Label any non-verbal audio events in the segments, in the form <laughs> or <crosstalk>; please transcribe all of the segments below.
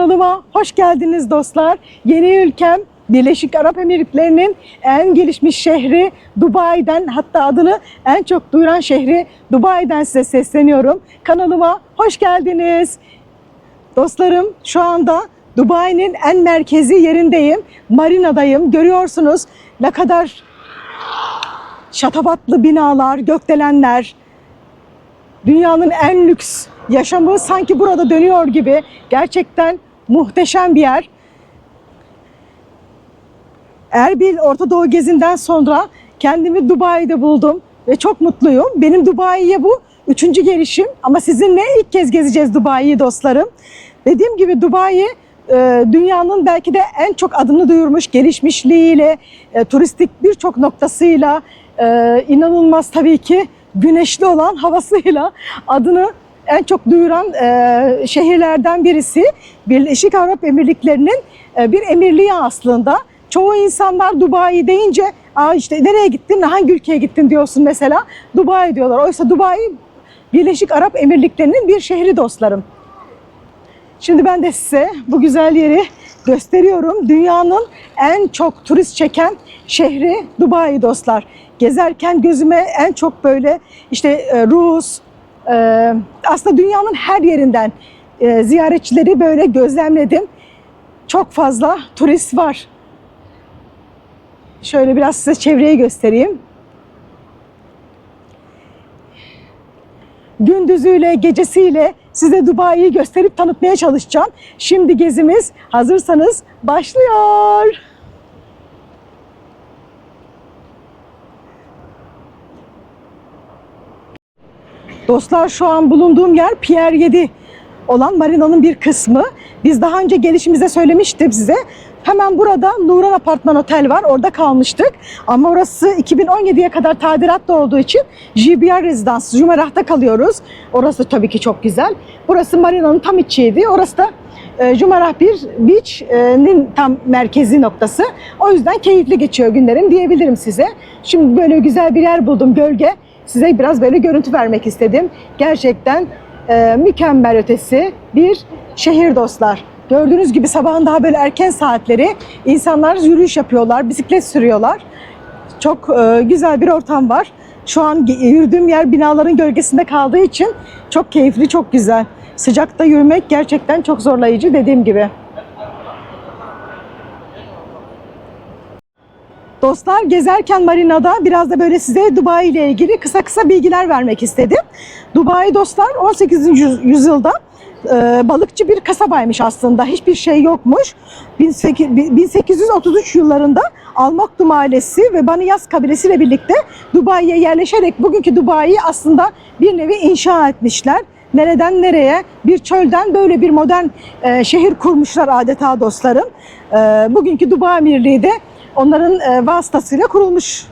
Kanalıma hoş geldiniz dostlar. Yeni ülkem Birleşik Arap Emirlikleri'nin en gelişmiş şehri Dubai'den hatta adını en çok duyuran şehri Dubai'den size sesleniyorum. Kanalıma hoş geldiniz. Dostlarım şu anda Dubai'nin en merkezi yerindeyim. Marina'dayım. Görüyorsunuz ne kadar şatafatlı binalar, gökdelenler, dünyanın en lüks yaşamı sanki burada dönüyor gibi. Gerçekten muhteşem bir yer. Erbil Orta Doğu gezinden sonra kendimi Dubai'de buldum ve çok mutluyum. Benim Dubai'ye bu üçüncü gelişim ama sizinle ilk kez gezeceğiz Dubai'yi dostlarım. Dediğim gibi Dubai e, dünyanın belki de en çok adını duyurmuş gelişmişliğiyle, e, turistik birçok noktasıyla, e, inanılmaz tabii ki güneşli olan havasıyla adını en çok duyuran e, şehirlerden birisi. Birleşik Arap Emirlikleri'nin e, bir emirliği aslında. Çoğu insanlar Dubai deyince Aa işte nereye gittin, hangi ülkeye gittin diyorsun mesela. Dubai diyorlar. Oysa Dubai Birleşik Arap Emirlikleri'nin bir şehri dostlarım. Şimdi ben de size bu güzel yeri gösteriyorum. Dünyanın en çok turist çeken şehri Dubai dostlar. Gezerken gözüme en çok böyle işte e, Rus, e, aslında dünyanın her yerinden e, ziyaretçileri böyle gözlemledim. Çok fazla turist var. Şöyle biraz size çevreyi göstereyim. Gündüzüyle, gecesiyle size Dubai'yi gösterip tanıtmaya çalışacağım. Şimdi gezimiz hazırsanız başlıyor. Dostlar şu an bulunduğum yer Pier 7 olan marinanın bir kısmı. Biz daha önce gelişimizde söylemiştim size. Hemen burada Nuran Apartman Otel var. Orada kalmıştık. Ama orası 2017'ye kadar tadilatta olduğu için JBR Residence, Jumerah'ta kalıyoruz. Orası tabii ki çok güzel. Burası marinanın tam içiydi. Orası da e, bir Beach'nin tam merkezi noktası. O yüzden keyifli geçiyor günlerim diyebilirim size. Şimdi böyle güzel bir yer buldum gölge. Size biraz böyle görüntü vermek istedim. Gerçekten e, mükemmel ötesi bir şehir dostlar. Gördüğünüz gibi sabahın daha böyle erken saatleri insanlar yürüyüş yapıyorlar, bisiklet sürüyorlar. Çok e, güzel bir ortam var. Şu an yürüdüğüm yer binaların gölgesinde kaldığı için çok keyifli, çok güzel. Sıcakta yürümek gerçekten çok zorlayıcı dediğim gibi. Dostlar gezerken marinada biraz da böyle size Dubai ile ilgili kısa kısa bilgiler vermek istedim. Dubai dostlar 18. yüz- yüzyılda e, balıkçı bir kasabaymış aslında. Hiçbir şey yokmuş. 18 1833 yıllarında Almakdum ailesi ve Baniyas kabilesiyle birlikte Dubai'ye yerleşerek bugünkü Dubai'yi aslında bir nevi inşa etmişler. Nereden nereye bir çölden böyle bir modern e, şehir kurmuşlar adeta dostlarım. E, bugünkü Dubai Emirliği de onların e, vasıtasıyla kurulmuş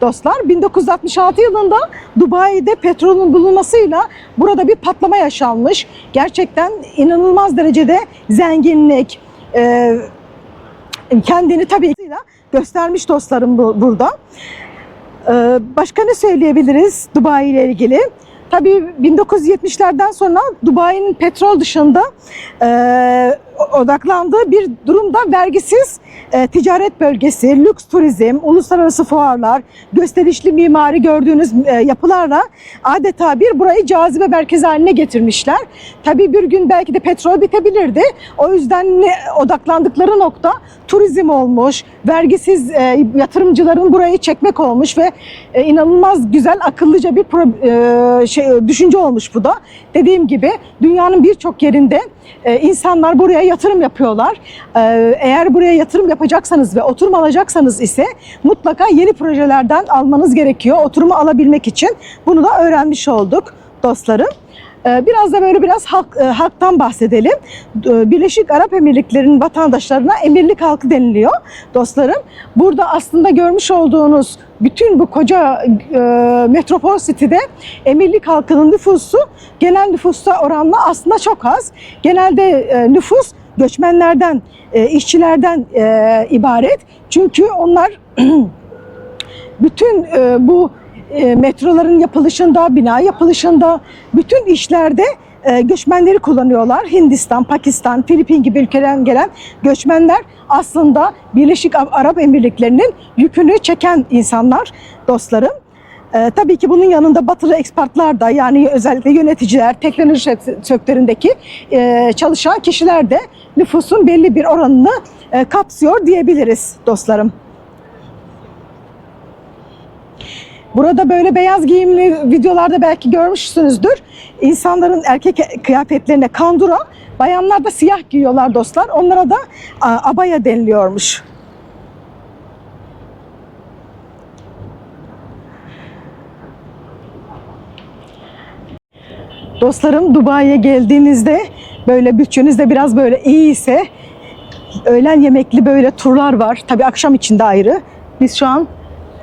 dostlar. 1966 yılında Dubai'de petrolün bulunmasıyla burada bir patlama yaşanmış. Gerçekten inanılmaz derecede zenginlik, e, kendini tabii ki göstermiş dostlarım bu, burada. E, başka ne söyleyebiliriz Dubai ile ilgili? Tabii 1970'lerden sonra Dubai'nin petrol dışında odaklandığı bir durumda vergisiz e, ticaret bölgesi, lüks turizm, uluslararası fuarlar, gösterişli mimari gördüğünüz e, yapılarla adeta bir burayı cazibe merkezi haline getirmişler. Tabii bir gün belki de petrol bitebilirdi. O yüzden ne, odaklandıkları nokta turizm olmuş, vergisiz e, yatırımcıların burayı çekmek olmuş ve e, inanılmaz güzel, akıllıca bir pro- e, şey, düşünce olmuş bu da. Dediğim gibi dünyanın birçok yerinde e, insanlar buraya yatırım yapıyorlar. E, eğer buraya yatırım yapacaksanız ve oturum alacaksanız ise mutlaka yeni projelerden almanız gerekiyor. Oturumu alabilmek için bunu da öğrenmiş olduk dostlarım. E, Biraz da böyle biraz halk, e, halktan bahsedelim. E, Birleşik Arap Emirlikleri'nin vatandaşlarına emirlik halkı deniliyor dostlarım. Burada aslında görmüş olduğunuz bütün bu koca e, metropol city'de emirlik halkının nüfusu genel nüfusa oranla aslında çok az. Genelde e, nüfus göçmenlerden, e, işçilerden e, ibaret. Çünkü onlar <clears throat> bütün e, bu e, metroların yapılışında, bina yapılışında, bütün işlerde e, göçmenleri kullanıyorlar. Hindistan, Pakistan, Filipin gibi ülkelerden gelen göçmenler aslında Birleşik Arap Emirlikleri'nin yükünü çeken insanlar dostlarım. Ee, tabii ki bunun yanında batılı ekspertler de yani özellikle yöneticiler, teknoloji sek- sektöründeki e, çalışan kişiler de nüfusun belli bir oranını e, kapsıyor diyebiliriz dostlarım. Burada böyle beyaz giyimli videolarda belki görmüşsünüzdür. İnsanların erkek kıyafetlerine kandura, bayanlar da siyah giyiyorlar dostlar. Onlara da abaya deniliyormuş. Dostlarım Dubai'ye geldiğinizde böyle bütçeniz de biraz böyle iyi ise öğlen yemekli böyle turlar var. Tabii akşam için de ayrı. Biz şu an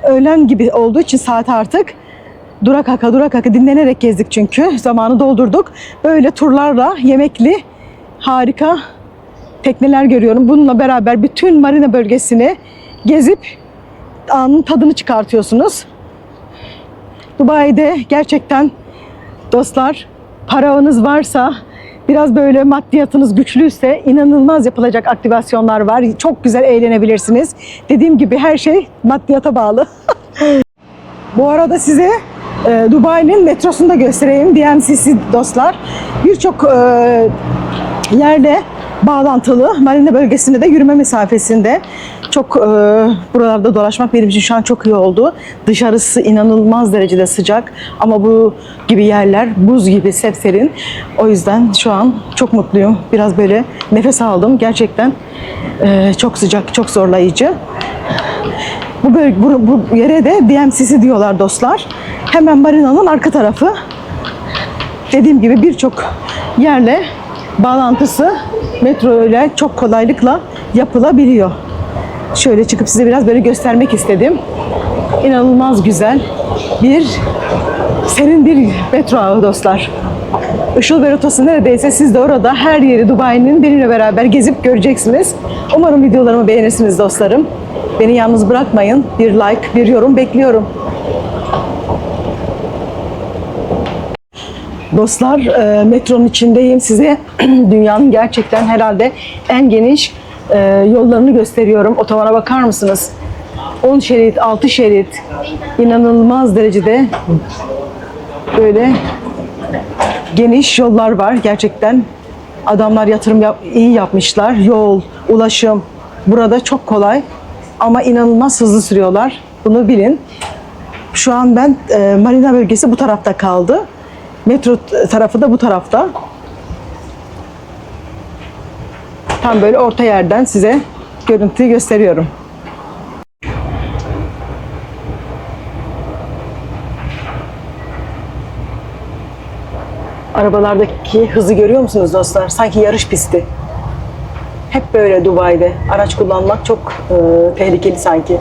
öğlen gibi olduğu için saat artık durak haka durak haka dinlenerek gezdik çünkü. Zamanı doldurduk. Böyle turlarla yemekli harika tekneler görüyorum. Bununla beraber bütün marina bölgesini gezip anın tadını çıkartıyorsunuz. Dubai'de gerçekten dostlar paranız varsa biraz böyle maddiyatınız güçlüyse inanılmaz yapılacak aktivasyonlar var. Çok güzel eğlenebilirsiniz. Dediğim gibi her şey maddiyata bağlı. <laughs> Bu arada size e, Dubai'nin metrosunu da göstereyim. DMCC dostlar. Birçok e, yerle bağlantılı. Marina bölgesinde de yürüme mesafesinde. Çok e, buralarda dolaşmak benim için şu an çok iyi oldu. Dışarısı inanılmaz derecede sıcak ama bu gibi yerler buz gibi sepserin. O yüzden şu an çok mutluyum. Biraz böyle nefes aldım. Gerçekten e, çok sıcak, çok zorlayıcı. Bu, böl- bu, bu yere de DMCC diyorlar dostlar. Hemen marinanın arka tarafı. Dediğim gibi birçok yerle bağlantısı metro ile çok kolaylıkla yapılabiliyor. Şöyle çıkıp size biraz böyle göstermek istedim. İnanılmaz güzel bir serin bir metro ağı dostlar. Işıl ve rotası neredeyse siz de orada her yeri Dubai'nin benimle beraber gezip göreceksiniz. Umarım videolarımı beğenirsiniz dostlarım. Beni yalnız bırakmayın. Bir like, bir yorum bekliyorum. Dostlar e, metronun içindeyim size <clears throat> dünyanın gerçekten herhalde en geniş e, yollarını gösteriyorum. Otobana bakar mısınız? 10 şerit, 6 şerit inanılmaz derecede böyle geniş yollar var gerçekten. Adamlar yatırım yap- iyi yapmışlar. Yol, ulaşım burada çok kolay ama inanılmaz hızlı sürüyorlar. Bunu bilin. Şu an ben e, Marina bölgesi bu tarafta kaldı. Metro tarafı da bu tarafta. Tam böyle orta yerden size görüntüyü gösteriyorum. Arabalardaki hızı görüyor musunuz dostlar? Sanki yarış pisti. Hep böyle Dubai'de. Araç kullanmak çok e, tehlikeli sanki.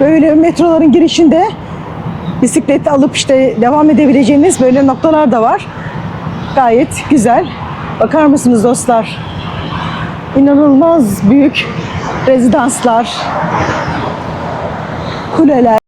Böyle metroların girişinde bisiklet alıp işte devam edebileceğiniz böyle noktalar da var. Gayet güzel. Bakar mısınız dostlar? İnanılmaz büyük rezidanslar, kuleler.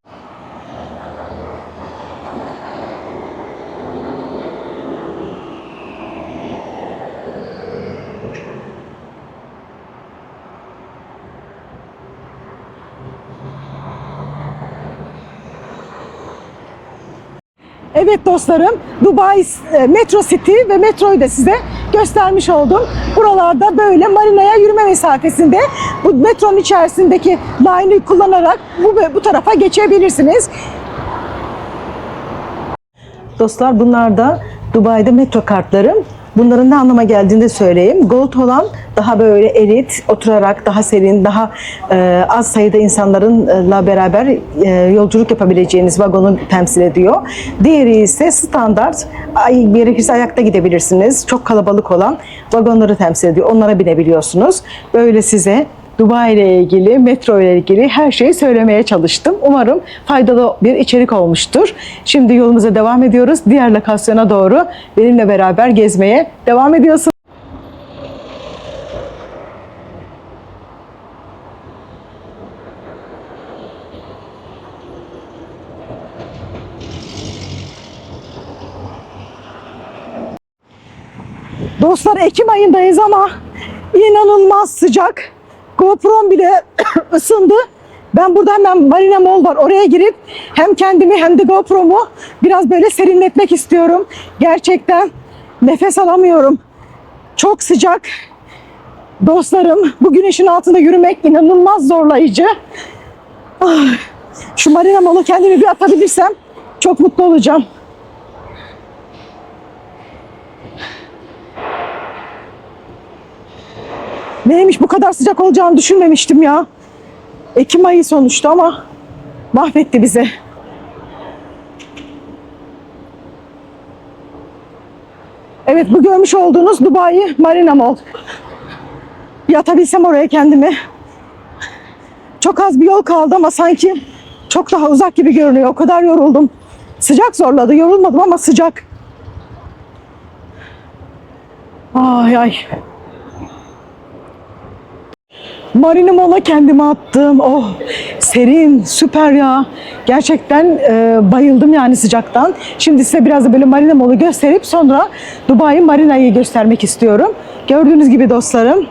Evet dostlarım, Dubai e, Metro City ve metroyu da size göstermiş oldum. Buralarda böyle marinaya yürüme mesafesinde bu metronun içerisindeki line'ı kullanarak bu, bu tarafa geçebilirsiniz. Dostlar bunlar da Dubai'de metro kartlarım. Bunların ne anlama geldiğini de söyleyeyim. Gold olan daha böyle elit, oturarak daha serin, daha e, az sayıda insanlarla beraber e, yolculuk yapabileceğiniz vagonu temsil ediyor. Diğeri ise standart, ay, gerekirse ayakta gidebilirsiniz. Çok kalabalık olan vagonları temsil ediyor. Onlara binebiliyorsunuz. Böyle size Dubai ile ilgili, metro ile ilgili her şeyi söylemeye çalıştım. Umarım faydalı bir içerik olmuştur. Şimdi yolumuza devam ediyoruz. Diğer lokasyona doğru benimle beraber gezmeye devam ediyorsunuz. Dostlar Ekim ayındayız ama inanılmaz sıcak. GoPro'm bile <coughs> ısındı. Ben burada hemen Marina Mall var. Oraya girip hem kendimi hem de GoPro'mu biraz böyle serinletmek istiyorum. Gerçekten nefes alamıyorum. Çok sıcak. Dostlarım bu güneşin altında yürümek inanılmaz zorlayıcı. Ah, Şu Marina Mall'u kendimi bir atabilirsem çok mutlu olacağım. Neymiş bu kadar sıcak olacağını düşünmemiştim ya. Ekim ayı sonuçta ama mahvetti bizi. Evet bu görmüş olduğunuz Dubai Marina Mall. Yatabilsem oraya kendimi. Çok az bir yol kaldı ama sanki çok daha uzak gibi görünüyor. O kadar yoruldum. Sıcak zorladı. Yorulmadım ama sıcak. Ay ay. Marina Mall'a kendimi attım. Oh serin, süper ya. Gerçekten e, bayıldım yani sıcaktan. Şimdi size biraz da böyle Marina Mall'u gösterip sonra Dubai Marina'yı göstermek istiyorum. Gördüğünüz gibi dostlarım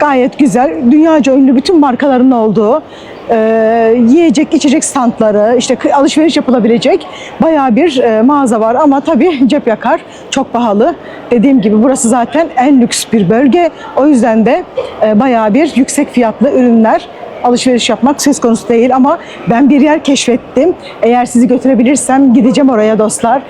gayet güzel. Dünyaca ünlü bütün markaların olduğu e, yiyecek, içecek standları, işte alışveriş yapılabilecek bayağı bir e, mağaza var ama tabii cep yakar. Çok pahalı. Dediğim gibi burası zaten en lüks bir bölge. O yüzden de e, bayağı bir yüksek fiyatlı ürünler alışveriş yapmak söz konusu değil ama ben bir yer keşfettim. Eğer sizi götürebilirsem gideceğim oraya dostlar.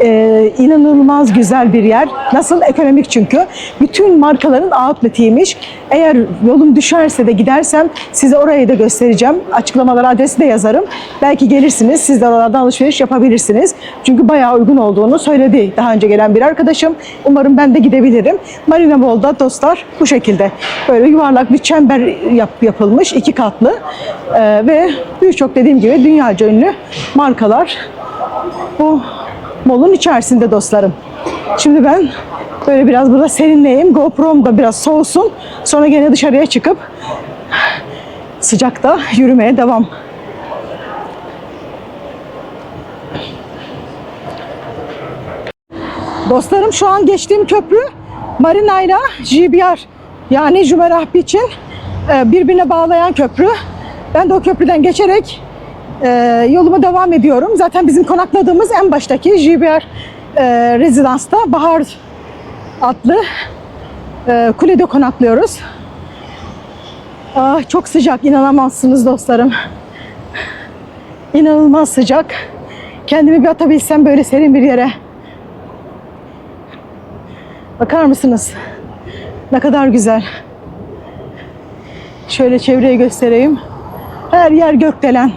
Ee, inanılmaz güzel bir yer. Nasıl? Ekonomik çünkü. Bütün markaların outlet'iymiş. Eğer yolum düşerse de gidersem size orayı da göstereceğim. Açıklamalara adresi de yazarım. Belki gelirsiniz. Siz de oralardan alışveriş yapabilirsiniz. Çünkü bayağı uygun olduğunu söyledi daha önce gelen bir arkadaşım. Umarım ben de gidebilirim. Marina Mall'da dostlar bu şekilde. Böyle yuvarlak bir çember yap, yapılmış. iki katlı. Ee, ve birçok dediğim gibi dünyaca ünlü markalar bu mall'un içerisinde dostlarım. Şimdi ben böyle biraz burada serinleyeyim. GoPro'm da biraz soğusun. Sonra gene dışarıya çıkıp sıcakta yürümeye devam. Dostlarım şu an geçtiğim köprü Marina ile JBR yani Jumerah Beach'in e, birbirine bağlayan köprü. Ben de o köprüden geçerek e, yoluma devam ediyorum. Zaten bizim konakladığımız en baştaki JBR e, rezidansta Bahar adlı e, kulede konaklıyoruz. Ah, çok sıcak inanamazsınız dostlarım. İnanılmaz sıcak. Kendimi bir atabilsem böyle serin bir yere. Bakar mısınız? Ne kadar güzel. Şöyle çevreyi göstereyim. Her yer gökdelen.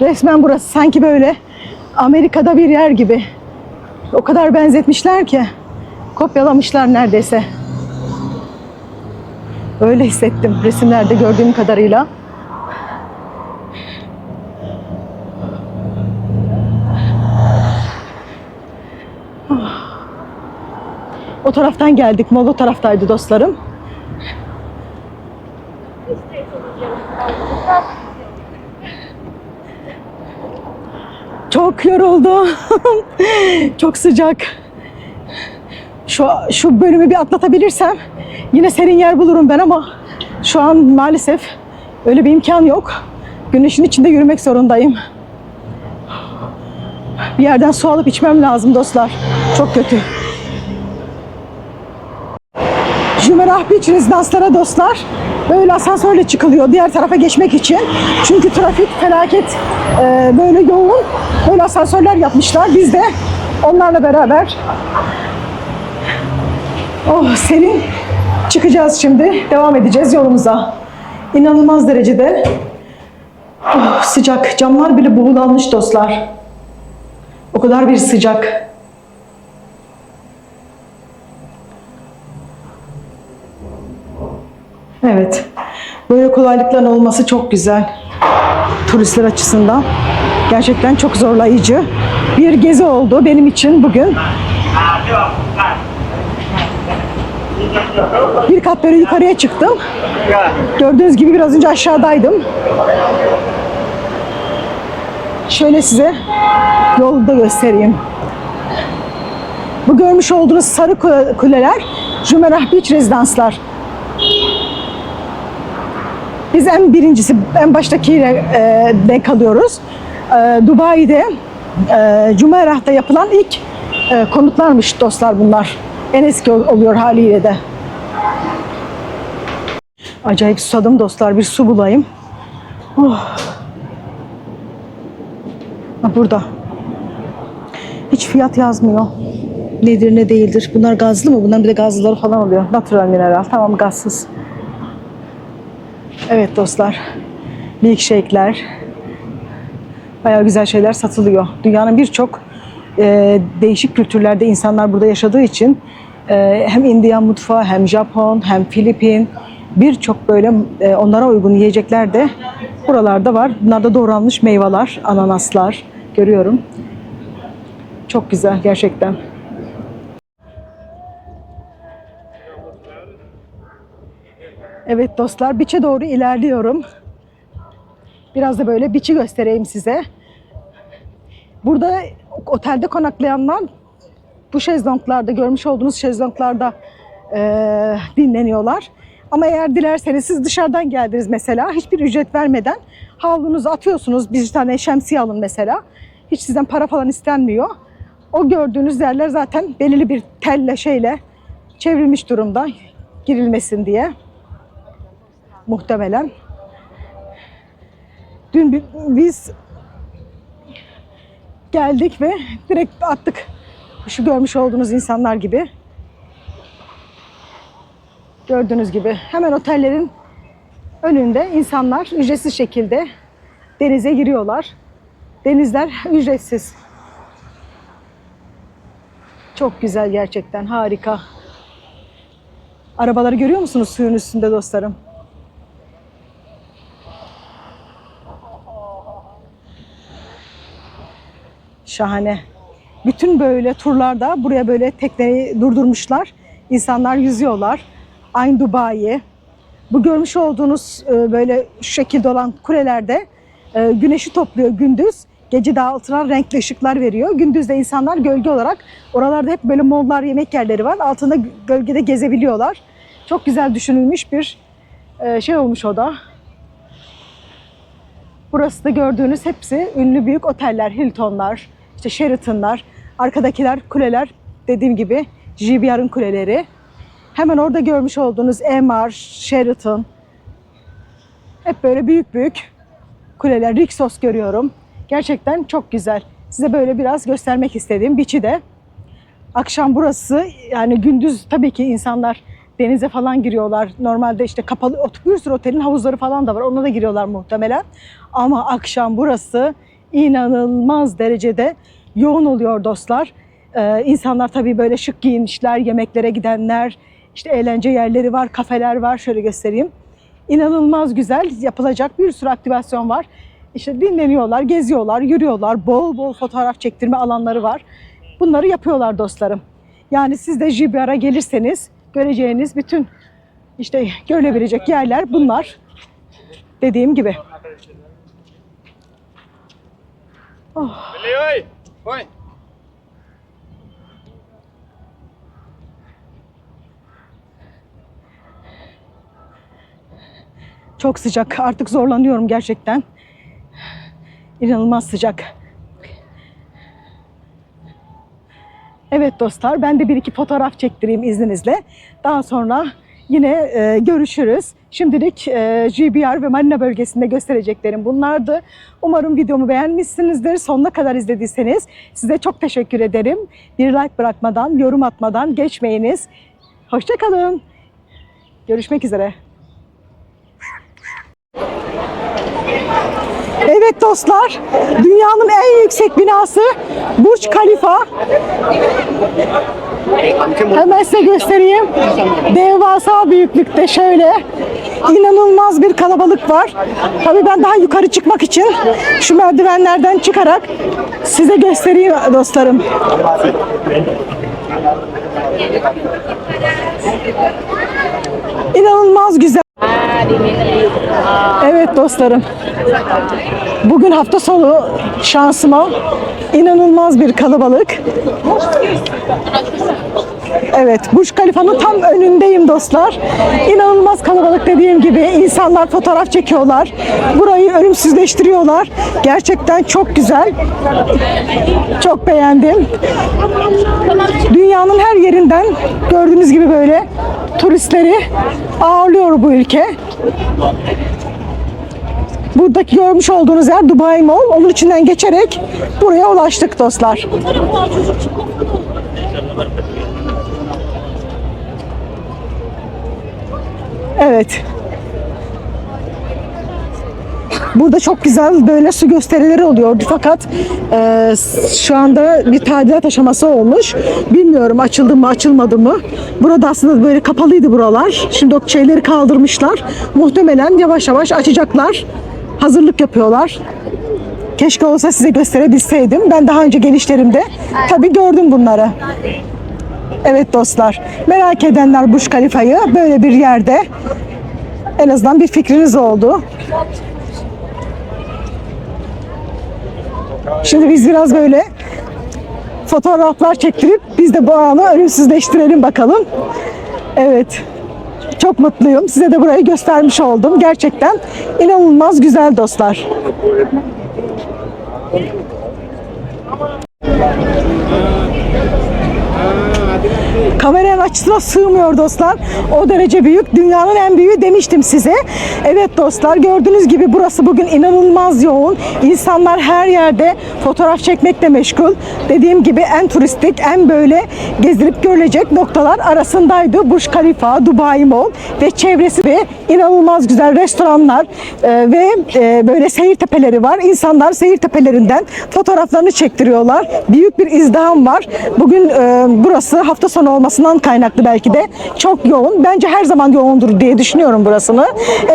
Resmen burası sanki böyle Amerika'da bir yer gibi. O kadar benzetmişler ki kopyalamışlar neredeyse. Öyle hissettim resimlerde gördüğüm kadarıyla. O taraftan geldik. Mol taraftaydı dostlarım. Çok yoruldum. <laughs> Çok sıcak. Şu, şu bölümü bir atlatabilirsem yine serin yer bulurum ben ama şu an maalesef öyle bir imkan yok. Güneşin içinde yürümek zorundayım. Bir yerden su alıp içmem lazım dostlar. Çok kötü. Jumerah Beach rezidanslara dostlar böyle asansörle çıkılıyor diğer tarafa geçmek için. Çünkü trafik felaket e, böyle yoğun. Böyle asansörler yapmışlar. Biz de onlarla beraber oh serin çıkacağız şimdi. Devam edeceğiz yolumuza. İnanılmaz derecede oh, sıcak. Camlar bile buğulanmış dostlar. O kadar bir sıcak. Evet. Böyle kolaylıkların olması çok güzel. Turistler açısından. Gerçekten çok zorlayıcı. Bir gezi oldu benim için bugün. Bir kat böyle yukarıya çıktım. Gördüğünüz gibi biraz önce aşağıdaydım. Şöyle size yolu da göstereyim. Bu görmüş olduğunuz sarı kule- kuleler Jumeirah Beach rezidanslar. Biz en birincisi, en baştakiyle e, denk alıyoruz. E, Dubai'de, e, Jumeirah'ta yapılan ilk e, konutlarmış dostlar bunlar. En eski ol- oluyor haliyle de. Acayip susadım dostlar. Bir su bulayım. Oh. Ha, burada. Hiç fiyat yazmıyor. Nedir ne değildir. Bunlar gazlı mı? Bunların bir de gazlıları falan oluyor. Natural mineral. Tamam gazsız. Evet dostlar. Milkshake'ler. Bayağı güzel şeyler satılıyor. Dünyanın birçok e, değişik kültürlerde insanlar burada yaşadığı için e, hem Indian mutfağı hem Japon hem Filipin birçok böyle e, onlara uygun yiyecekler de buralarda var. Bunlar da doğranmış meyveler, ananaslar görüyorum. Çok güzel gerçekten. Evet dostlar, biçe doğru ilerliyorum. Biraz da böyle biçi göstereyim size. Burada otelde konaklayanlar bu şezlonglarda, görmüş olduğunuz şezlonglarda eee, dinleniyorlar. Ama eğer dilerseniz siz dışarıdan geldiniz mesela hiçbir ücret vermeden havlunuzu atıyorsunuz. Bir tane şemsiye alın mesela. Hiç sizden para falan istenmiyor. O gördüğünüz yerler zaten belirli bir telle şeyle çevrilmiş durumda girilmesin diye muhtemelen. Dün bi- biz geldik ve direkt attık. Şu görmüş olduğunuz insanlar gibi. Gördüğünüz gibi hemen otellerin önünde insanlar ücretsiz şekilde denize giriyorlar. Denizler ücretsiz. Çok güzel gerçekten harika. Arabaları görüyor musunuz suyun üstünde dostlarım? Şahane. Bütün böyle turlarda buraya böyle tekneyi durdurmuşlar. İnsanlar yüzüyorlar. Aynı Dubai. Bu görmüş olduğunuz e, böyle şu şekilde olan kulelerde e, güneşi topluyor gündüz. Gece de altına renkli ışıklar veriyor. Gündüz de insanlar gölge olarak oralarda hep böyle mollar, yemek yerleri var. Altında gölgede gezebiliyorlar. Çok güzel düşünülmüş bir e, şey olmuş o da. Burası da gördüğünüz hepsi ünlü büyük oteller, Hilton'lar, işte Sheraton'lar, arkadakiler kuleler dediğim gibi JBR'ın kuleleri. Hemen orada görmüş olduğunuz MR, Sheraton. Hep böyle büyük büyük kuleler, Rixos görüyorum. Gerçekten çok güzel. Size böyle biraz göstermek istediğim biçi de. Akşam burası yani gündüz tabii ki insanlar denize falan giriyorlar. Normalde işte kapalı bir sürü otelin havuzları falan da var. Ona da giriyorlar muhtemelen. Ama akşam burası inanılmaz derecede yoğun oluyor dostlar. Ee, insanlar tabii böyle şık giyinmişler, yemeklere gidenler, işte eğlence yerleri var, kafeler var. Şöyle göstereyim. İnanılmaz güzel yapılacak bir sürü aktivasyon var. İşte dinleniyorlar, geziyorlar, yürüyorlar. Bol bol fotoğraf çektirme alanları var. Bunları yapıyorlar dostlarım. Yani siz de JBR'a gelirseniz göreceğiniz bütün işte görülebilecek yerler bunlar. Dediğim gibi. Billy ơi, Ôi, Çok sıcak. Artık zorlanıyorum gerçekten. İnanılmaz sıcak. Evet dostlar, ben de bir iki fotoğraf çektireyim izninizle. Daha sonra yine e, görüşürüz. Şimdilik e, GBR ve Marina bölgesinde göstereceklerim bunlardı. Umarım videomu beğenmişsinizdir. Sonuna kadar izlediyseniz size çok teşekkür ederim. Bir like bırakmadan, yorum atmadan geçmeyiniz. Hoşçakalın. Görüşmek üzere. Evet dostlar, dünyanın en yüksek binası Burj Khalifa. Hemen size göstereyim. Devasa büyüklükte şöyle inanılmaz bir kalabalık var. Tabii ben daha yukarı çıkmak için şu merdivenlerden çıkarak size göstereyim dostlarım. İnanılmaz güzel. Evet dostlarım. Bugün hafta sonu şansıma inanılmaz bir kalabalık. Evet, Burj Khalifa'nın tam önündeyim dostlar. İnanılmaz kalabalık dediğim gibi insanlar fotoğraf çekiyorlar. Burayı ölümsüzleştiriyorlar. Gerçekten çok güzel. Çok beğendim. Dünyanın her yerinden gördüğünüz gibi böyle turistleri ağırlıyor bu ülke. Buradaki görmüş olduğunuz yer Dubai Mall. Onun içinden geçerek buraya ulaştık dostlar. Evet. Burada çok güzel böyle su gösterileri oluyordu fakat e, şu anda bir tadilat aşaması olmuş. Bilmiyorum açıldı mı açılmadı mı. Burada aslında böyle kapalıydı buralar. Şimdi o şeyleri kaldırmışlar. Muhtemelen yavaş yavaş açacaklar. Hazırlık yapıyorlar. Keşke olsa size gösterebilseydim. Ben daha önce gelişlerimde tabii gördüm bunları. Evet dostlar, merak edenler Burj Khalifa'yı böyle bir yerde en azından bir fikriniz oldu. Şimdi biz biraz böyle fotoğraflar çektirip biz de bu anı ölümsüzleştirelim bakalım. Evet. Çok mutluyum. Size de burayı göstermiş oldum. Gerçekten inanılmaz güzel dostlar. Kameranın açısına sığmıyor dostlar. O derece büyük. Dünyanın en büyüğü demiştim size. Evet dostlar gördüğünüz gibi burası bugün inanılmaz yoğun. İnsanlar her yerde fotoğraf çekmekle meşgul. Dediğim gibi en turistik, en böyle gezilip görülecek noktalar arasındaydı. Burj Khalifa, Dubai Mall ve çevresi ve inanılmaz güzel restoranlar e, ve e, böyle seyir tepeleri var. İnsanlar seyir tepelerinden fotoğraflarını çektiriyorlar. Büyük bir izdiham var. Bugün e, burası hafta sonu olmasından kaynaklı belki de çok yoğun. Bence her zaman yoğundur diye düşünüyorum burasını.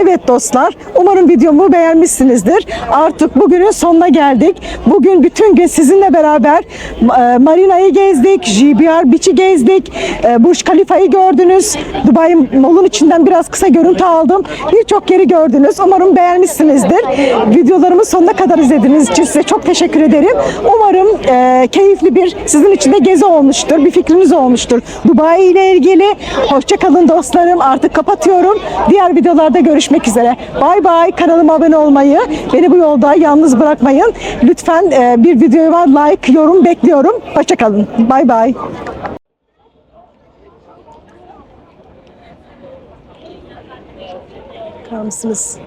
Evet dostlar, umarım videomu beğenmişsinizdir. Artık bugünün sonuna geldik. Bugün bütün gün sizinle beraber e, Marina'yı gezdik, JBR Beach'i gezdik, e, Burj Khalifa'yı gördünüz. Dubai Mall'un içinden biraz kısa görüntü aldım. Birçok yeri gördünüz. Umarım beğenmişsinizdir. Videolarımı sonuna kadar izlediğiniz için size çok teşekkür ederim. Umarım e, keyifli bir sizin için de gezi olmuştur. Bir fikriniz olmuştur. Dubai ile ilgili. Hoşçakalın dostlarım. Artık kapatıyorum. Diğer videolarda görüşmek üzere. Bay bay. Kanalıma abone olmayı, beni bu yolda yalnız bırakmayın. Lütfen e, bir videoya like, yorum bekliyorum. Hoşçakalın. Bay bay. Bakar mısınız?